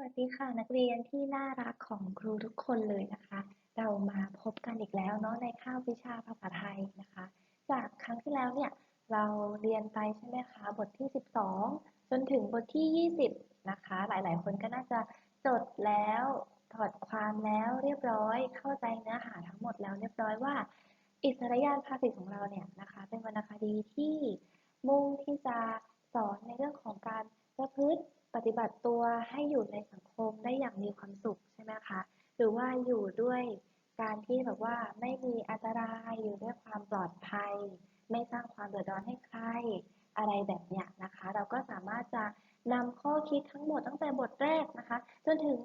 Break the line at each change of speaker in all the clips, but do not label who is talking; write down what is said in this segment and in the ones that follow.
วัสดีค่ะนักเรียนที่น่ารักของครูทุกคนเลยนะคะ เรามาพบกันอีกแล้วเนาะในคาบวิชาภาษาไทยนะคะ จากครั้งที่แล้วเนี่ยเราเรียนไปใช่ไหมคะบทที่ 12 จนถึงบทที่ 20 นะคะ หลายๆ คนก็น่าจะจดแล้วถอดความแล้วเรียบร้อยเข้าใจเนื้อหาทั้งหมดแล้วเรียบร้อยว่า อิสริยานภาษิตของเราเนี่ยนะคะ เป็นวรรณคดีที่มุ่งที่จะสอนในเรื่องของการประพฤติ ฏิบัติตัวให้อยู่ในสังคมได้อย่างมีความสุขใช่ไหมคะ หรือว่าอยู่ด้วยการที่แบบว่าไม่มีอันตรายอยู่ด้วยความปลอดภัย ไม่สร้างความเดือดร้อนให้ใคร อะไรแบบเนี้ยนะคะ เราก็สามารถจะนำข้อคิดทั้งหมดตั้งแต่บทแรกนะคะ จนถึง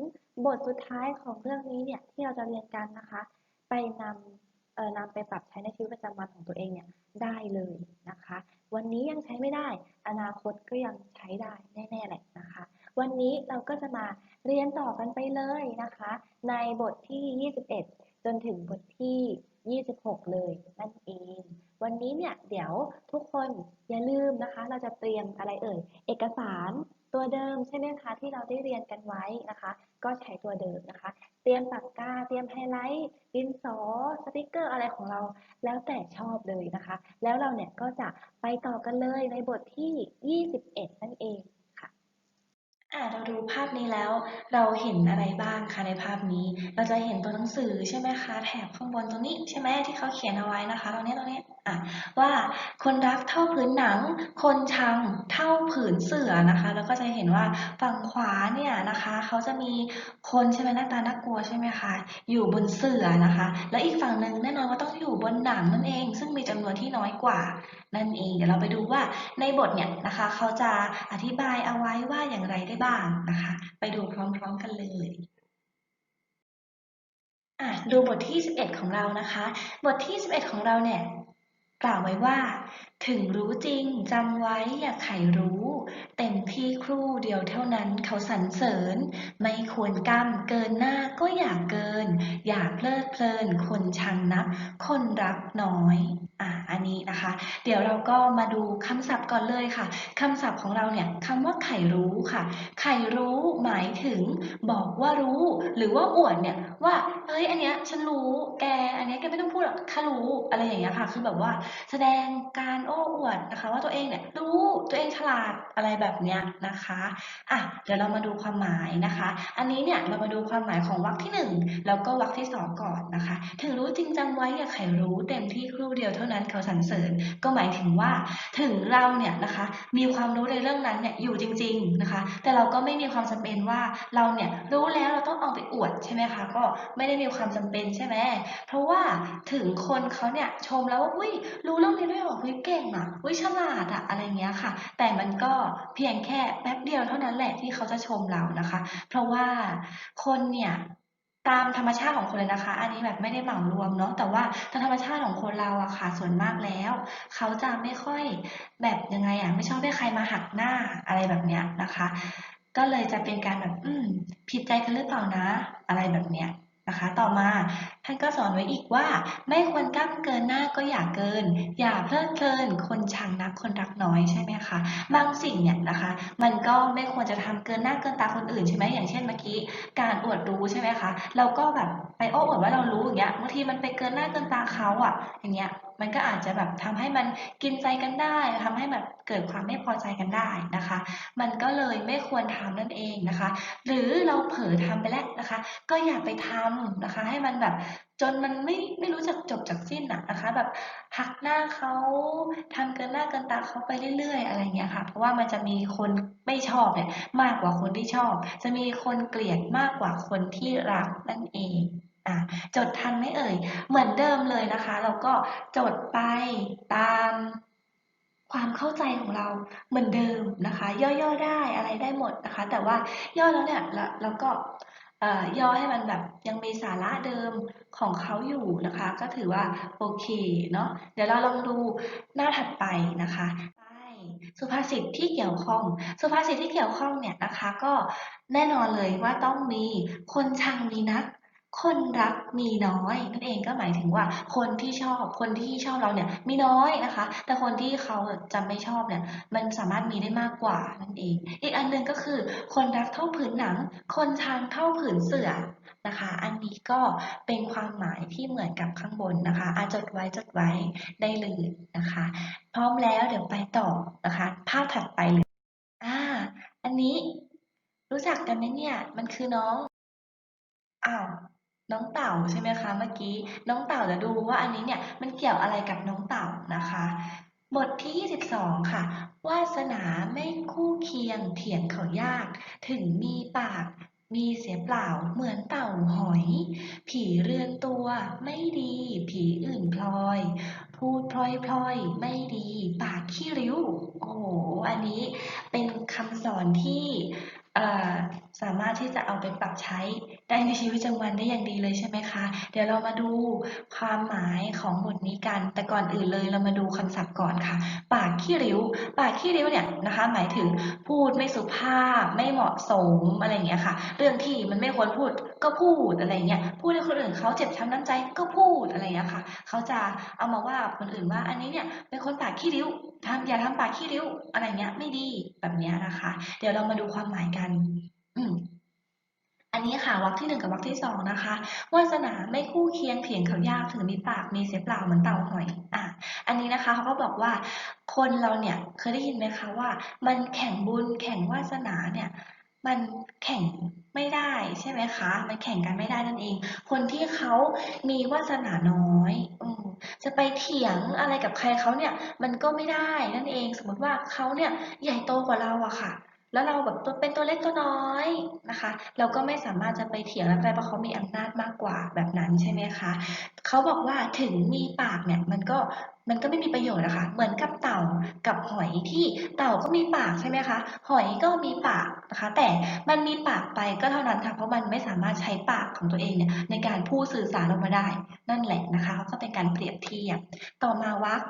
บทสุดท้ายของเรื่องนี้เนี่ยที่เราจะเรียนกันนะคะ ไปนำเอ่อนำไปปรับใช้ในชีวิตประจำวันของตัวเองเนี่ยได้เลยนะคะ วันนี้ยังใช้ไม่ได้ อนาคตก็ยังใช้ได้แน่ๆแหละนะคะ วั นี้เราก็จะมาเรียนต่อกันไปเลยนะคะ ในบทที่ 21 จนถึงบทที่ 26 เลยนั่นเอง วันนี้เนี่ยเดี๋ยวทุกคนอย่าลืมนะคะ เราจะเตรียมอะไรเอ่ย เอกสารตัวเดิมใช่ไหมคะที่เราได้เรียนกันไว้นะคะ ก็ใช้ตัวเดิมนะคะ เตรียมปากกาเตรียมไฮไลท์ดินสอสติกเกอร์อะไรของเรา แล้วแต่ชอบเลยนะคะ แล้วเราเนี่ยก็จะไปต่อกันเลยในบทที่ 21 นั่นเอง
อ่าเราดูภาพนี้แล้ว เราเห็นอะไรบ้างคะในภาพนี้ เราจะเห็นตัวหนังสือใช่ไหมคะ แถบข้างบนตรงนี้ใช่ไหมที่เขาเขียนเอาไว้นะคะตรงนี้ตรงนี้ ว่าคนรักเท่าผืนหนัง คนชังเท่าผืนเสื่อนะคะ แล้วก็จะเห็นว่าฝั่งขวาเนี่ยนะคะเขาจะมีคนใช่ไหมหน้าตาน่ากลัวใช่ไหมคะอยู่บนเสื่อนะคะ แล้วอีกฝั่งหนึ่งแน่นอนว่าต้องอยู่บนหนังนั่นเอง ซึ่งมีจำนวนที่น้อยกว่านั่นเองเดี๋ยวเราไปดูว่าในบทเนี่ยนะคะเขาจะอธิบายเอาไว้ว่าอย่างไรได้บ้างนะคะ ไปดูพร้อมๆกันเลยอะดูบทที่ 11 ของเรานะคะ บทที่ 11 ของเราเนี่ย กล่าวไว้ว่า ถึงรู้จริงจำไว้อย่าไขรู้ เต็มที่ครู่เดียวเท่านั้นเขาสรรเสริญ ไม่ควรก้ำเกินหน้าก็อย่าเกิน อย่าเพลิดเพลินคนชังนัก คนรักน้อยอะอันนี้นะคะ เดี๋ยวเราก็มาดูคำศัพท์ก่อนเลยค่ะคำศัพท์ของเราเนี่ยคำว่าไขรู้ค่ะ ไขรู้หมายถึง บอกว่ารู้ หรือว่าอวดเนี่ยว่าเฮ้ยอันเนี้ยฉันรู้แกอันเนี้ยแกไม่ต้องพูดหรอกข้ารู้อะไรอย่างเงี้ยค่ะ คือแบบว่าแสดงการโอ้อวดนะคะ ว่าตัวเองเนี่ยรู้ตัวเองฉลาดอะไรแบบเนี้ยนะคะอะเดี๋ยวเรามาดูความหมายนะคะ อันนี้เนี่ยเรามาดูความหมายของวรรคที่หนึ่งแล้วก็วรรคที่สองก่อนนะคะ ถึงรู้จริงจำไว้อย่าไขรู้เต็มที่ครู่เดียวเท่านั้นเขาสรรเสริญ ก็หมายถึงว่าถึงเราเนี่ยนะคะ มีความรู้ในเรื่องนั้นเนี่ยอยู่จริง ๆนะคะ แต่เราก็ไม่มีความจำเป็นว่าเราเนี่ยรู้แล้วเราต้องเอาไปอวดใช่ไหมคะก็ไม่ได้มีความจำเป็นใช่ไหมเพราะว่าถึงคนเขาเนี่ยชมแล้วว่าอุ้ยรู้เรื่องนี้ด้วยหรออุ้ยเก่งอะอุ้ยฉลาดอะอะไรเงี้ยค่ะ แต่มันก็เพียงแค่แป๊บเดียวเท่านั้นแหละที่เขาจะชมเรานะคะ เพราะว่าคนเนี่ยตามธรรมชาติของคนเลยนะคะ อันนี้แบบไม่ได้เหมารวมเนาะ แต่ว่าตามธรรมชาติของคนเราอะค่ะ ส่วนมากแล้ว เขาจะไม่ค่อยแบบยังไงอะไม่ชอบให้ใครมาหักหน้าอะไรแบบเนี้ยนะคะ ก็เลยจะเป็นการแบบ อืม ผิดใจกันหรือเปล่านะ อะไรแบบเนี้ย นะคะ ต่อมาท่านก็สอนไว้อีกว่า ไม่ควรก้ำเกินหน้าก็อย่าเกิน อย่าเพลิดเพลิน คนชังนักคนรักน้อยใช่ไหมคะบางสิ่งเนี่ยนะคะ มันก็ไม่ควรจะทำเกินหน้าเกินตาคนอื่นใช่ไหมอย่างเช่นเมื่อกี้การอวดรู้ใช่ไหมคะเราก็แบบไปโอ้อวดว่าเรารู้อย่างเงี้ยบางทีมันไปเกินหน้าเกินตาเขาอะอย่างเงี้ย มันก็อาจจะแบบทำให้มันกินใจกันได้ทำให้แบบเกิดความไม่พอใจกันได้นะคะ มันก็เลยไม่ควรทำนั่นเองนะคะ หรือเราเผลอทำไปแล้วนะคะ ก็อย่าไปทำนะคะ ให้มันแบบจนมันไม่ไม่รู้จักจบจากสิ้นอะนะคะ แบบหักหน้าเขาทำเกินหน้าเกินตาเขาไปเรื่อย ๆ อะไรเงี้ยค่ะ เพราะว่ามันจะมีคนไม่ชอบเนี่ยมากกว่าคนที่ชอบ จะมีคนเกลียดมากกว่าคนที่รักนั่นเอง จดทันไหมเอ่ย เหมือนเดิมเลยนะคะ เราก็จดไปตามความเข้าใจของเราเหมือนเดิมนะคะ ย่อๆได้อะไรได้หมดนะคะ แต่ว่าย่อแล้วเนี่ยเราเราก็ย่อให้มันแบบยังมีสาระเดิมของเขาอยู่นะคะ ก็ถือว่าโอเคเนาะเดี๋ยวเราลองดูหน้าถัดไปนะคะไปสุภาษิตที่เกี่ยวข้อง สุภาษิตที่เกี่ยวข้องเนี่ยนะคะ ก็แน่นอนเลยว่าต้องมีคนชังมีนัก คนรักมีน้อยนั่นเองก็หมายถึงว่าคนที่ชอบคนที่ชอบเราเนี่ยมีน้อยนะคะ แต่คนที่เขาจะไม่ชอบเนี่ยมันสามารถมีได้มากกว่านั่นเอง อีกอันหนึ่งก็คือ คนรักเท่าผืนหนัง คนชังเท่าผืนเสื่อนะคะ อันนี้ก็เป็นความหมายที่เหมือนกับข้างบนนะคะอาจดไว้จดไว้ได้เลยนะคะ พร้อมแล้วเดี๋ยวไปต่อนะคะ ภาพถัดไปเลยอ่าอันนี้รู้จักกันไหมเนี่ยมันคือน้องอ้าว น้องเต่าใช่ไหมคะเมื่อกี้ น้องเต่าเดี๋ยวดูว่าอันนี้เนี่ยมันเกี่ยวอะไรกับน้องเต่านะคะ บทที่ 22 ค่ะ วาสนาไม่คู่เคียงเถียงเขายาก ถึงมีปากมีเสียเปล่าเหมือนเต่าหอย ผีเรือนตัวไม่ดี ผีอื่นพลอย พูดพลอยพลอยไม่ดี ปากขี้ริ้ว โอ้โห อันนี้เป็นคำสอนที่ สามารถที่จะเอาไปปรับใช้ได้ในชีวิตประจำวันได้อย่างดีเลยใช่ไหมคะ เดี๋ยวเรามาดูความหมายของบทนี้กัน แต่ก่อนอื่นเลยเรามาดูคำศัพท์ก่อนค่ะ ปากขี้ริ้ว ปากขี้ริ้วเนี่ยนะคะ หมายถึงพูดไม่สุภาพ ไม่เหมาะสมอะไรเงี้ยค่ะ เรื่องที่มันไม่ควรพูดก็พูดอะไรเงี้ย พูดให้คนอื่นเขาเจ็บช้ำน้ำใจก็พูดอะไรเงี้ยค่ะ เขาจะเอามาว่าคนอื่นว่าอันนี้เนี่ยเป็นคนปากขี้ริ้ว ทำอย่าทำปากขี้ริ้วอะไรเงี้ยไม่ดีแบบเนี้ยนะคะ เดี๋ยวเรามาดูความหมายกัน อืมอันนี้ค่ะวรรคที่หนึ่งกับวรรคที่สองนะคะวาสนาไม่คู่เคียงเถียงเขายากถึงมีปากมีเสียเปล่าเหมือนเต่าหอยอะอันนี้นะคะเขาก็บอกว่าคนเราเนี่ยเคยได้ยินไหมคะว่า มันแข่งบุญแข่งวาสนาเนี่ยมันแข่งไม่ได้ใช่ไหมคะ มันแข่งกันไม่ได้นั่นเอง คนที่เขามีวาสนาน้อยอืม จะไปเถียงอะไรกับใครเขาเนี่ย มันก็ไม่ได้นั่นเอง สมมติว่าเขาเนี่ยใหญ่โตกว่าเราอะค่ะ แล้วเราแบบตัวเป็นตัวเล็กตัวน้อยนะคะ เราก็ไม่สามารถจะไปเถียงอะไรเพราะเขามีอำนาจมากกว่าแบบนั้นใช่ไหมคะเขาบอกว่าถึงมีปากเนี่ยมันก็มันก็ไม่มีประโยชน์นะคะ เหมือนกับเต่ากับหอยที่เต่าก็มีปากใช่ไหมคะ หอยก็มีปากนะคะ แต่มันมีปากไปก็เท่านั้นค่ะ เพราะมันไม่สามารถใช้ปากของตัวเองเนี่ยในการพูดสื่อสารออกมาได้ นั่นแหละนะคะ ก็เป็นการเปรียบเทียบ ต่อมาวรรค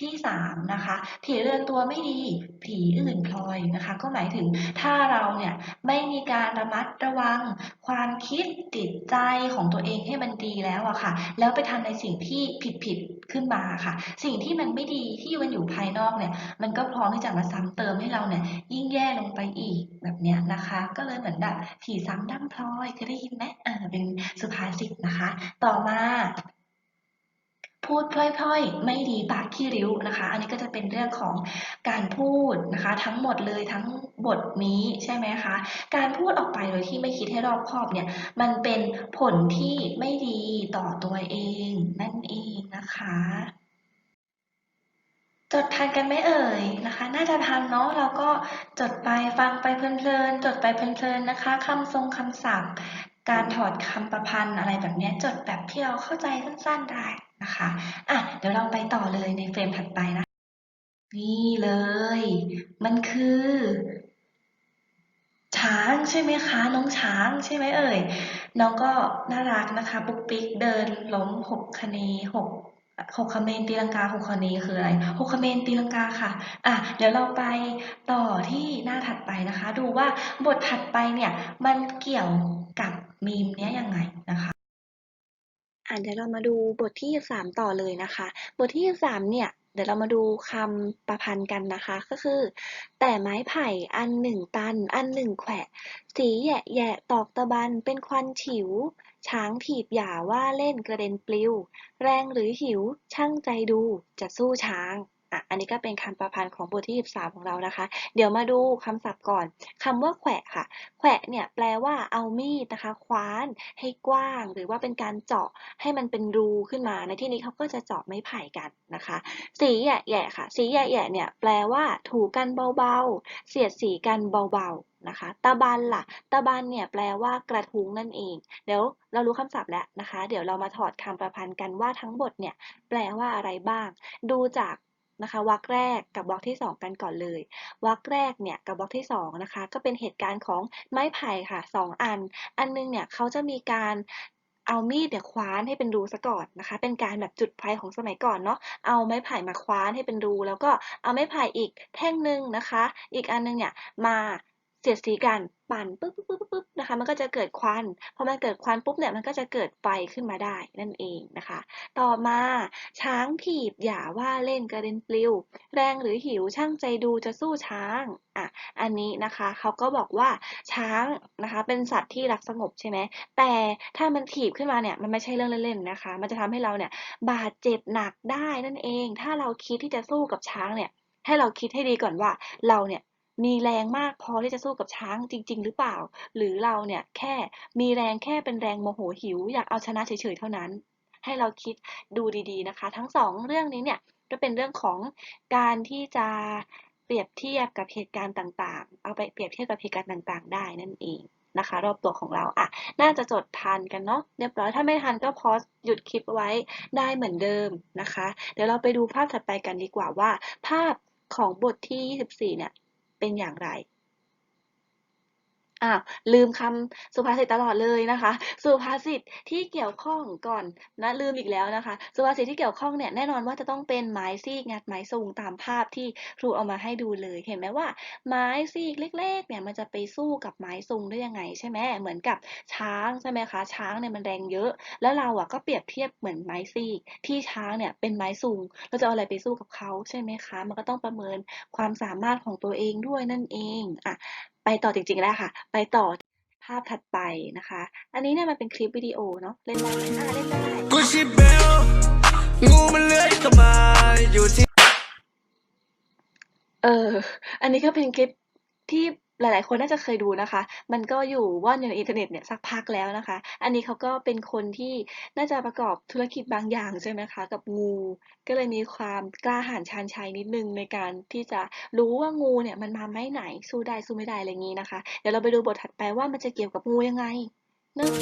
ที่สามนะคะผีเรือนตัวไม่ดีผีอื่นพลอยนะคะ ก็หมายถึงถ้าเราเนี่ยไม่มีการระมัดระวังความคิดจิตใจของตัวเองให้มันดีแล้วอะค่ะ แล้วไปทำในสิ่งที่ผิดๆขึ้นมาค่ะ สิ่งที่มันไม่ดีที่มันอยู่ภายนอกเนี่ย มันก็พร้อมที่จะมาซ้ำเติมให้เราเนี่ยยิ่งแย่ลงไปอีกแบบเนี้ยนะคะ ก็เลยเหมือนแบบผีซ้ำด้ำพลอยเคยได้ยินไหมเอ่าเป็นสุภาษิตนะคะ ต่อมา พูดพล่อยๆ ไม่ดีปากขี้ริ้วนะคะ อันนี้ก็จะเป็นเรื่องของการพูดนะคะ ทั้งหมดเลยทั้งบทนี้ใช่ไหมคะ การพูดออกไปโดยที่ไม่คิดให้รอบคอบเนี่ย มันเป็นผลที่ไม่ดีต่อตัวเองนั่นเองนะคะจดทันกันไหมเอ่ยนะคะ น่าจะทันเนาะเราก็จดไปฟังไปเพลินๆจดไปเพลินๆนะคะคำทรงคำศัพท์ การถอดคำประพันธ์อะไรแบบนี้จดแบบที่เราเข้าใจสั้นๆได้นะคะอะเดี๋ยวเราไปต่อเลยในเฟรมถัดไปนะ นี่เลย มันคือ ช้างใช่ไหมคะ น้องช้างใช่ไหมเอ่ย น้องก็น่ารักนะคะ ปุ๊กปิ๊กเดินล้มหกคะเนหกหกคเมนตีลังกาหกคะเนคืออะไรหกคเมนตีลังกาค่ะ อะ เดี๋ยวเราไปต่อที่หน้าถัดไปนะคะ ดูว่าบทถัดไปเนี่ยมันเกี่ยว มีมเนี้ยยังไงนะคะ
อะเดี๋ยวเรามาดูบทที่สามต่อเลยนะคะ บทที่สามเนี่ยเดี๋ยวเรามาดูคำประพันธ์กันนะคะ ก็คือ แต่ไม้ไผ่อันหนึ่งตัน อันหนึ่งแขวะ สีแยะแยะตอกตะบันเป็นควันฉิว ช้างถีบหย่าว่าเล่นกระเด็นปลิว แรงหรือหิว ช่างใจดูจะสู้ช้าง อะอันนี้ก็เป็นคำประพันธ์ของบทที่ 13 ของเรานะคะ เดี๋ยวมาดูคำศัพท์ก่อนคำว่าแขวะค่ะ แขวะเนี่ยแปลว่าเอามีดนะคะ คว้านให้กว้าง หรือว่าเป็นการเจาะให้มันเป็นรูขึ้นมา ในที่นี้เขาก็จะเจาะไม้ไผ่กันนะคะ สีแหย่ค่ะ สีแหย่เนี่ยแปลว่าถูกันเบาๆ เสียดสีกันเบาๆนะคะตะบันล่ะ ตะบันเนี่ยแปลว่ากระทุ้งนั่นเอง เดี๋ยวเรารู้คำศัพท์แล้วนะคะ เดี๋ยวเรามาถอดคำประพันธ์กันว่าทั้งหมดเนี่ยแปลว่าอะไรบ้าง ดูจาก นะคะวรรคแรกกับวรรคที่ 2 กันก่อนเลยวรรคแรกเนี่ยกับวรรคที่2นะคะก็เป็นเหตุการณ์ของไม้ไผ่ค่ะ 2 อัน อันนึงเนี่ยเขาจะมีการเอามีดเนี่ยคว้านให้เป็นรูซะก่อนนะคะ เป็นการแบบจุดไฟของสมัยก่อนเนาะ เอาไม้ไผ่มาคว้านให้เป็นรู แล้วก็เอาไม้ไผ่อีกแท่งหนึ่งนะคะ อีกอันนึงเนี่ยมา
เสียดสีกันปั่นปุ๊บปุ๊บปุ๊บปุ๊บนะคะ มันก็จะเกิดควันพอมันเกิดควันปุ๊บเนี่ยมันก็จะเกิดไฟขึ้นมาได้นั่นเองนะคะ ต่อมาช้างถีบอย่าว่าเล่นกระเด็นปลิว แรงหรือหิวช่างใจดูจะสู้ช้างอะอันนี้นะคะเขาก็บอกว่าช้างนะคะเป็นสัตว์ที่รักสงบใช่ไหมแต่ถ้ามันถีบขึ้นมาเนี่ยมันไม่ใช่เรื่องเล่นๆนะคะ มันจะทำให้เราเนี่ยบาดเจ็บหนักได้นั่นเอง ถ้าเราคิดที่จะสู้กับช้างเนี่ยให้เราคิดให้ดีก่อนว่าเราเนี่ย มีแรงมากพอที่จะสู้กับช้างจริง ๆ หรือเปล่า หรือเราเนี่ยแค่มีแรงแค่เป็นแรงโมโหหิว อยากเอาชนะเฉยๆเท่านั้น ให้เราคิดดูดี ๆนะคะ ทั้งสองเรื่องนี้เนี่ยก็เป็นเรื่องของการที่จะเปรียบเทียบกับเหตุการณ์ต่างๆ เอาไปเปรียบเทียบกับเหตุการณ์ต่าง ๆ ได้นั่นเองนะคะ รอบตัวของเราอะน่าจะจดทันกันเนาะเรียบร้อยถ้าไม่ทันก็พอหยุดคลิปไว้ได้เหมือนเดิมนะคะ เดี๋ยวเราไปดูภาพถัดไปกันดีกว่าว่า ภาพของบทที่ 24 เนี่ย เป็นอย่างไร อ้าวลืมคำสุภาษิตตลอดเลยนะคะ สุภาษิตที่เกี่ยวข้องก่อนนะลืมอีกแล้วนะคะ สุภาษิตที่เกี่ยวข้องเนี่ยแน่นอนว่าจะต้องเป็นไม้ซีกงัดไม้สูงตามภาพที่ครูเอามาให้ดูเลย เห็นไหมว่า ไม้ซีกเล็ก ๆ เนี่ยมันจะไปสู้กับไม้สูงได้ยังไงใช่ไหมเหมือนกับช้างใช่ไหมคะช้างเนี่ยมันแรงเยอะ แล้วเราอะก็เปรียบเทียบเหมือนไม้ซีก ที่ช้างเนี่ยเป็นไม้สูงเราจะเอาอะไรไปสู้กับเขาใช่ไหมคะ มันก็ต้องประเมินความสามารถของตัวเองด้วยนั่นเองอะ ไปต่อจริงๆแล้วค่ะ ไปต่อภาพถัดไปนะคะ อันนี้เนี่ยมันเป็นคลิปวิดีโอเนาะเล่นได้ไหมอ่าเล่นได้
กุชิเบลงูมันเลื้อยเข้ามาอยู่ที่
เออ อันนี้ก็เป็นคลิปที่ หลายๆ คนน่าจะเคยดูนะคะ มันก็อยู่ว่อนอยู่ในอินเทอร์เน็ตเนี่ยสักพักแล้วนะคะ อันนี้เขาก็เป็นคนที่น่าจะประกอบธุรกิจบางอย่างใช่ไหมคะ กับงู ก็เลยมีความกล้าหาญชาญชัยนิดนึงในการที่จะรู้ว่างูเนี่ยมันมาไม้ไหน สู้ได้สู้ไม่ได้อะไรงนี้นะคะ เดี๋ยวเราไปดูบทถัดไปว่ามันจะเกี่ยวกับงูยังไงเนอะ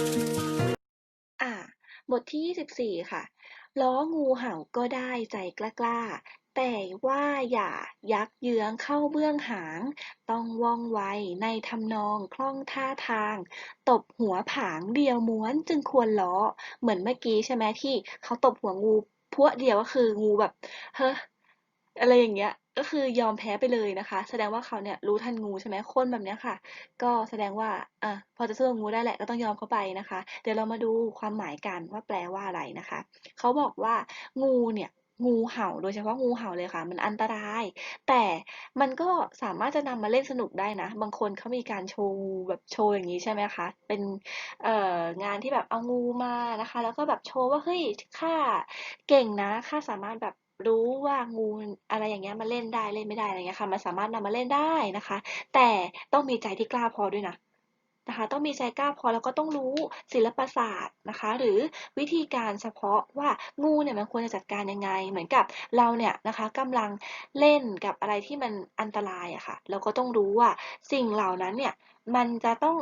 อ่า บทที่ 24 ค่ะล้องูเห่าก็ได้ใจกล้า แต่ว่าอย่ายักเยื้องเข้าเบื้องหาง ต้องว่องไวในทำนองคล่องท่าทาง ตบหัวผางเดียวม้วนจึงควรล้อ เหมือนเมื่อกี้ใช่ไหมที่เขาตบหัวงูพวดเดียวก็คืองูแบบเฮ้ออะไรอย่างเงี้ยก็คือยอมแพ้ไปเลยนะคะ แสดงว่าเขาเนี่ยรู้ทันงูใช่ไหมคนแบบเนี้ยค่ะ ก็แสดงว่าอะพอจะสู้งูได้แหละก็ต้องยอมเข้าไปนะคะ เดี๋ยวเรามาดูความหมายกันว่าแปลว่าอะไรนะคะ เขาบอกว่างูเนี่ย งูเห่า โดยเฉพาะงูเห่าเลยค่ะ มันอันตราย แต่มันก็สามารถจะนำมาเล่นสนุกได้นะ บางคนเขามีการโชว์งูแบบโชว์อย่างนี้ใช่ไหมคะ เป็น เอ่อ งานที่แบบเอางูมานะคะ แล้วก็แบบโชว์ว่า เฮ้ย ข้าเก่งนะ ข้าสามารถแบบรู้ว่างูอะไรอย่างเงี้ยมาเล่นได้ เล่นไม่ได้อะไรเงี้ยค่ะ มันสามารถนำมาเล่นได้นะคะ แต่ต้องมีใจที่กล้าพอด้วยนะ นะคะ ต้องมีใจกล้าพอแล้วก็ต้องรู้ศิลปศาสตร์นะคะ หรือวิธีการเฉพาะว่างูเนี่ยมันควรจะจัดการยังไง เหมือนกับเราเนี่ยนะคะกำลังเล่นกับอะไรที่มันอันตรายอะค่ะ เราก็ต้องรู้ว่าสิ่งเหล่านั้นเนี่ยมันจะต้อง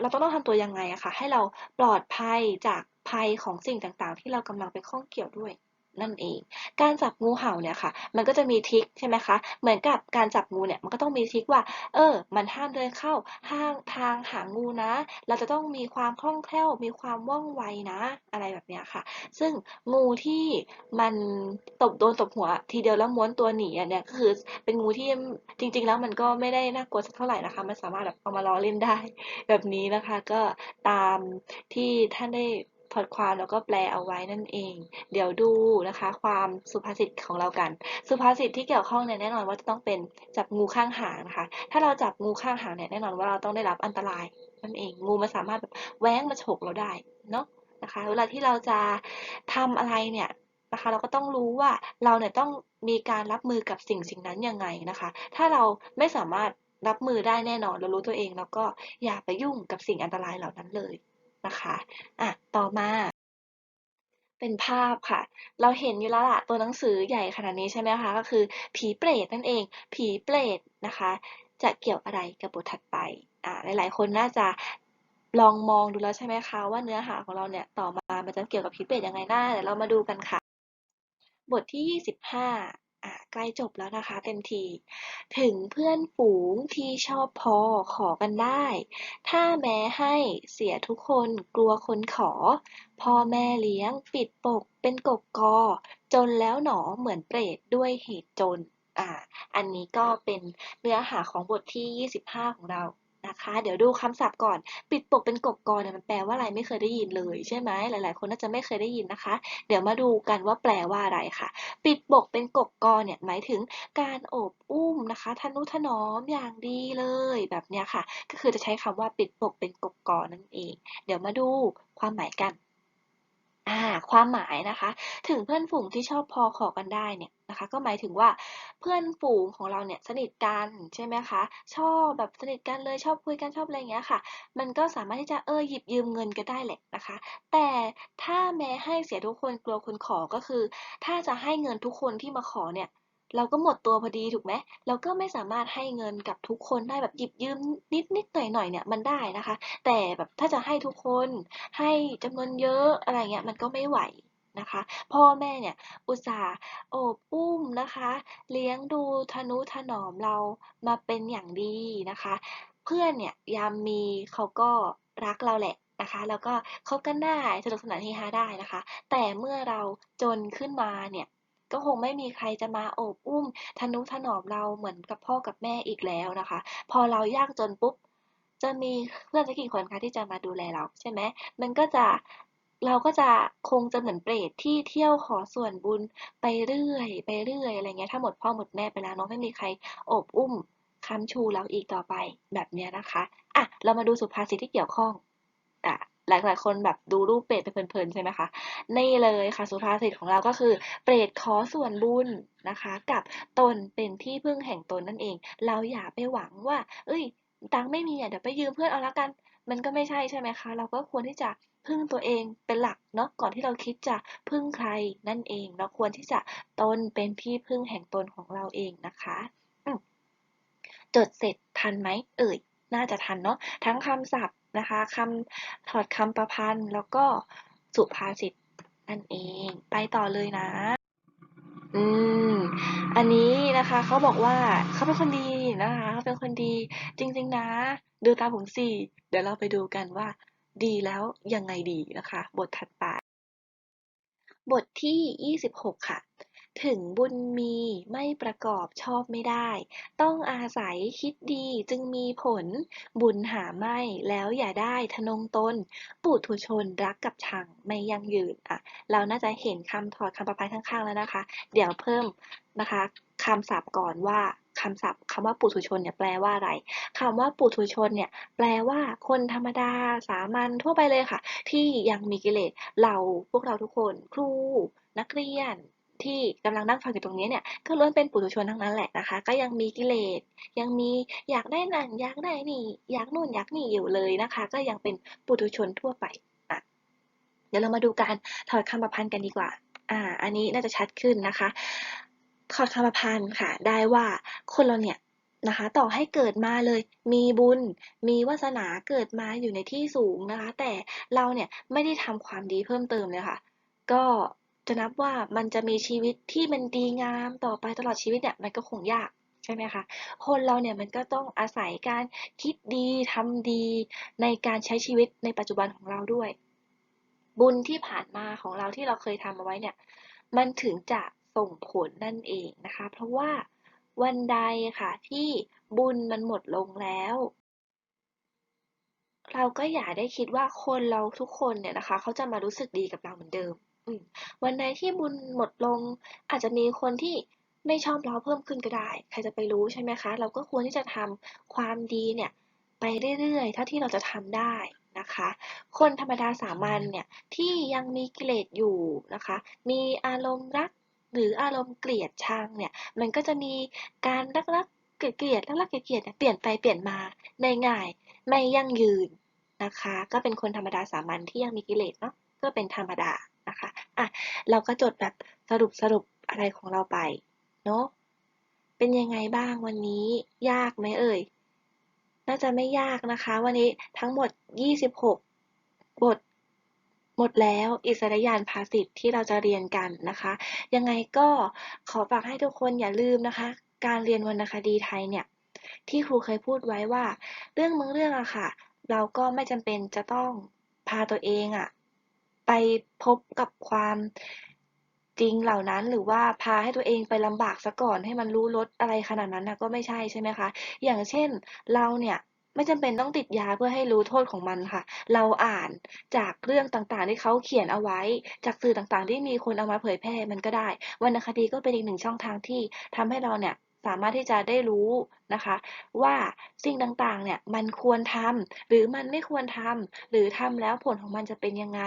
เราต้องต้องทำตัวยังไงอะค่ะ ให้เราปลอดภัยจากภัยของสิ่งต่างๆ ที่เรากำลังไปข้องเกี่ยวด้วย นั่นเอง การจับงูเห่าเนี่ยค่ะ มันก็จะมีทิคใช่ไหมคะ เหมือนกับการจับงูเนี่ยมันก็ต้องมีทิคว่า เออ มันห้ามเดินเข้าห้างทางหางูนะ เราจะต้องมีความคล่องแคล่ว มีความว่องไวนะ อะไรแบบเนี้ยค่ะ ซึ่งงูที่มันตบโดนตบหัวทีเดียวแล้วม้วนตัวหนีเนี่ยก็คือเป็นงูที่จริง ๆ แล้วมันก็ไม่ได้น่ากลัวสักเท่าไหร่นะคะ มันสามารถแบบเอามาล้อเล่นได้แบบนี้นะคะ ก็ตามที่ท่านได้ ถอดความแล้วก็แปลเอาไว้นั่นเอง เดี๋ยวดูนะคะ ความสุภาษิตของเรากัน สุภาษิตที่เกี่ยวข้องเนี่ยแน่นอนว่าจะต้องเป็นจับงูข้างหางนะคะ ถ้าเราจับงูข้างหางเนี่ยแน่นอนว่าเราต้องได้รับอันตรายนั่นเอง งูมันสามารถแบบแหว้งมาฉกเราได้เนาะนะคะ เวลาที่เราจะทำอะไรเนี่ยนะคะ เราก็ต้องรู้ว่าเราเนี่ยต้องมีการรับมือกับสิ่งสิ่งนั้นยังไงนะคะ ถ้าเราไม่สามารถรับมือได้แน่นอนเรารู้ตัวเอง แล้วก็อย่าไปยุ่งกับสิ่งอันตรายเหล่านั้นเลย นะคะอะต่อมาเป็นภาพค่ะ เราเห็นอยู่แล้วล่ะตัวหนังสือใหญ่ขนาดนี้ใช่ไหมคะ ก็คือผีเปรตนั่นเอง ผีเปรตนะคะ จะเกี่ยวอะไรกับบทถัดไป อ่าหลาย ๆ คนน่าจะลองมองดูแล้วใช่ไหมคะ ว่าเนื้อหาของเราเนี่ยต่อมามันจะเกี่ยวกับผีเปรตยังไงหน่าเดี๋ยวเรามาดูกันค่ะ บทที่ 25อ่า ใกล้จบแล้วนะคะเต็มที ถึงเพื่อนฝูงที่ชอบพอขอกันได้ ถ้าแม้ให้เสียทุกคนกลัวคนขอ พ่อแม่เลี้ยงปิดปกเป็นกกกอ จนแล้วหนอเหมือนเปรตด้วยเหตุจน อ่า อันนี้ก็เป็นเนื้อหาของบทที่ 25 ของเรา นะคะ เดี๋ยวดูคำศัพท์ก่อน ปิดปกเป็นกบกรเนี่ยมันแปลว่าอะไรไม่เคยได้ยินเลยใช่ไหมหลาย ๆ คนน่าจะไม่เคยได้ยินนะคะ เดี๋ยวมาดูกันว่าแปลว่าอะไรค่ะ ปิดปกเป็นกบกรเนี่ยหมายถึงการโอบอุ้มนะคะทนุถนอมอย่างดีเลยแบบเนี้ยค่ะ ก็คือจะใช้คำว่าปิดปกเป็นกบกรนั่นเอง เดี๋ยวมาดูความหมายกัน อ่า ความหมายนะคะ ถึงเพื่อนฝูงที่ชอบพอขอกันได้เนี่ย นะคะ ก็หมายถึงว่าเพื่อนฝูงของเราเนี่ยสนิทกันใช่ไหมคะ ชอบแบบสนิทกันเลยชอบคุยกันชอบอะไรเงี้ยค่ะ มันก็สามารถที่จะเออหยิบยืมเงินกันได้แหละนะคะ แต่ถ้าแม้ให้เสียทุกคนกลัวคนขอก็คือ ถ้าจะให้เงินทุกคนที่มาขอเนี่ยเราก็หมดตัวพอดีถูกไหม เราก็ไม่สามารถให้เงินกับทุกคนได้แบบหยิบยืมนิดนิดหน่อยหน่อยเนี่ยมันได้นะคะ แต่แบบถ้าจะให้ทุกคนให้จำนวนเยอะอะไรเงี้ยมันก็ไม่ไหว นะคะ พ่อแม่เนี่ยอุตส่าห์โอบอุ้มนะคะ เลี้ยงดูทนุถนอมเรามาเป็นอย่างดีนะคะ เพื่อนเนี่ยยามมีเขาก็รักเราแหละนะคะแล้วก็คบกันได้สนุกสนานเฮฮาได้นะคะ แต่เมื่อเราจนขึ้นมาเนี่ยก็คงไม่มีใครจะมาโอบอุ้มทนุถนอมเราเหมือนกับพ่อกับแม่อีกแล้วนะคะ พอเรายากจนปุ๊บจะมีเพื่อนสักกี่คนคะที่จะมาดูแลเราใช่ไหมมันก็จะ เราก็จะคงจะเหมือนเปรตที่เที่ยวขอส่วนบุญไปเรื่อย ไปเรื่อยอะไรเงี้ยถ้าหมดพ่อหมดแม่ไปแล้วเนาะไม่มีใครโอบอุ้มค้ำชูเราอีกต่อไปแบบเนี้ยนะคะอะเรามาดูสุภาษิตที่เกี่ยวข้องอะหลายหลายคนแบบดูรูปเปรตไปเพลินๆใช่ไหมคะนี่เลยค่ะสุภาษิตของเราก็คือ เปรตขอส่วนบุญนะคะ กับตนเป็นที่พึ่งแห่งตนนั่นเอง เราอย่าไปหวังว่า เอ้ยตังค์ไม่มีอะเดี๋ยวไปยืมเพื่อนเอาละกัน มันก็ไม่ใช่ใช่ไหมคะ เราก็ควรที่จะ พึ่งตัวเองเป็นหลักเนาะก่อนที่เราคิดจะพึ่งใครนั่นเอง เราควรที่จะตนเป็นที่พึ่งแห่งตนของเราเองนะคะจดเสร็จทันไหมเอ่ยน่าจะทันเนาะทั้งคำศัพท์นะคะคำถอดคำประพันธ์ แล้วก็สุภาษิตนั่นเอง ไปต่อเลยนะ อืม อันนี้นะคะเขาบอกว่าเขาเป็นคนดีนะคะเขาเป็นคนดีจริง ๆ นะ ดูตาผมสิเดี๋ยวเราไปดูกันว่า ดีแล้วยังไงดีนะคะ บทถัดไป บทที่ 26 ค่ะ ถึงบุญมีไม่ประกอบชอบไม่ได้ ต้องอาศัยคิดดีจึงมีผล บุญหาไม่แล้วอย่าได้ทะนงตน ปุถุชนรักกับชังไม่ยั่งยืนอะ เราน่าจะเห็นคำถอดคำประพันธ์ข้างๆแล้วนะคะ เดี๋ยวเพิ่มนะคะ คำศัพท์ก่อนว่าคำศัพท์คำว่าปุถุชนเนี่ยแปลว่าอะไรคำว่าปุถุชนเนี่ยแปลว่าคนธรรมดาสามัญทั่วไปเลยค่ะ ที่ยังมีกิเลสเราพวกเราทุกคน ครู นักเรียนที่กำลังนั่งฟังอยู่ตรงนี้เนี่ยก็ล้วนเป็นปุถุชนทั้งนั้นแหละนะคะ ก็ยังมีกิเลสยังมีอยากได้นั่นอยากได้นี่อยากนู่นอยากนี่อยู่เลยนะคะ ก็ยังเป็นปุถุชนทั่วไปอะเดี๋ยวเรามาดูการถอดคำประพันธ์กันดีกว่าอ่า อันนี้น่าจะชัดขึ้นนะคะ ถอดคำพันธ์ค่ะ ได้ว่าคนเราเนี่ยนะคะ ต่อให้เกิดมาเลย มีบุญ มีวาสนาเกิดมาอยู่ในที่สูงนะคะ แต่เราเนี่ยไม่ได้ทำความดีเพิ่มเติมเลยค่ะ ก็จะนับว่ามันจะมีชีวิตที่มันดีงามต่อไปตลอดชีวิตเนี่ยมันก็คงยากใช่ไหมคะ คนเราเนี่ยมันก็ต้องอาศัยการคิดดีทำดีในการใช้ชีวิตในปัจจุบันของเราด้วย บุญที่ผ่านมาของเราที่เราเคยทำเอาไว้เนี่ย มันถึงจะ ส่งผลนั่นเองนะคะ เพราะว่าวันใดค่ะที่บุญมันหมดลงแล้ว เราก็อย่าได้คิดว่าคนเราทุกคนเนี่ยนะคะ เขาจะมารู้สึกดีกับเราเหมือนเดิมวันใดที่บุญหมดลง อาจจะมีคนที่ไม่ชอบเราเพิ่มขึ้นก็ได้ ใครจะไปรู้ใช่ไหมคะ เราก็ควรที่จะทำความดีเนี่ยไปเรื่อยๆ เท่าที่เราจะทำได้นะคะ คนธรรมดาสามัญเนี่ยที่ยังมีกิเลสอยู่นะคะ มีอารมณ์รัก หรืออารมณ์เกลียดชังเนี่ย มันก็จะมีการรักรักเกลียดเกลียดรักรักเกลียดเกลียดเปลี่ยนไปเปลี่ยนมาไม่ง่ายไม่ยั่งยืนนะคะ ก็เป็นคนธรรมดาสามัญที่ยังมีกิเลสเนาะก็เป็นธรรมดานะคะอะเราก็จดแบบสรุปสรุปอะไรของเราไปเนาะเป็นยังไงบ้างวันนี้ยากไหมเอ่ยน่าจะไม่ยากนะคะ วันนี้ทั้งหมด 26 บท หมดแล้วอิสริยานภาษิตที่เราจะเรียนกันนะคะ ยังไงก็ขอฝากให้ทุกคนอย่าลืมนะคะ การเรียนวรรณคดีไทยเนี่ย ที่ครูเคยพูดไว้ว่า เรื่องบางเรื่องอะค่ะ เราก็ไม่จำเป็นจะต้องพาตัวเองอะไปพบกับความจริงเหล่านั้นหรือว่าพาให้ตัวเองไปลำบากซะก่อนให้มันรู้รสอะไรขนาดนั้นนะก็ไม่ใช่ใช่ไหมคะ อย่างเช่นเราเนี่ย ไม่ไม่จำเป็นต้องติดยาเพื่อให้รู้โทษของมันค่ะ เราอ่านจากเรื่องต่างๆที่เขาเขียนเอาไว้ จากสื่อต่างๆ ที่มีคนเอามาเผยแพร่มันก็ได้ วรรณคดีก็เป็นอีกหนึ่งช่องทางที่ทำให้เราเนี่ยสามารถที่จะได้รู้นะคะ ว่าสิ่งต่างๆ เนี่ยมันควรทำหรือมันไม่ควรทำหรือทำแล้วผลของมันจะเป็นยังไง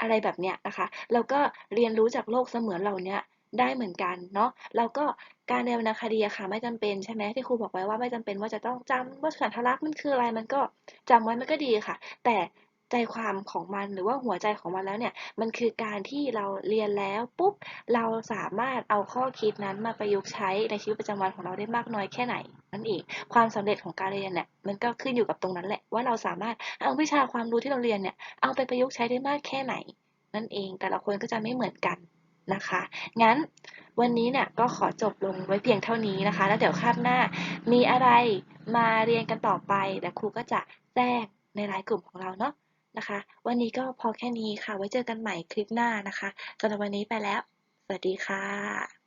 อะไรแบบเนี้ยนะคะแล้วก็เรียนรู้จากโลกเสมือนเหล่าเนี้ย ได้เหมือนกันเนาะแล้วก็การเรียนวรรณคดีอะค่ะไม่จำเป็นใช่ไหมที่ครูบอกไว้ว่าไม่จำเป็นว่าจะต้องจำว่าฉันทลักษณ์มันคืออะไรมันก็จำไว้มันก็ดีค่ะ แต่ใจความของมันหรือว่าหัวใจของมันแล้วเนี่ย มันคือการที่เราเรียนแล้วปุ๊บเราสามารถเอาข้อคิดนั้นมาประยุกต์ใช้ในชีวิตประจำวันของเราได้มากน้อยแค่ไหนนั่นเองความสำเร็จของการเรียนเนี่ยมันก็ขึ้นอยู่กับตรงนั้นแหละว่าเราสามารถเอาวิชาความรู้ที่เราเรียนเนี่ยเอาไปประยุกต์ใช้ได้มากแค่ไหน นั่นเองแต่ละคนก็จะไม่เหมือนกัน นะคะ งั้นวันนี้เนี่ยก็ขอจบลงไว้เพียงเท่านี้นะคะ แล้วเดี๋ยวคาบหน้ามีอะไรมาเรียนกันต่อไปแต่ครูก็จะแจ้งในรายกลุ่มของเราเนาะนะคะ วันนี้ก็พอแค่นี้ค่ะ ไว้เจอกันใหม่คลิปหน้านะคะสำหรับวันนี้ไปแล้ว สวัสดีค่ะ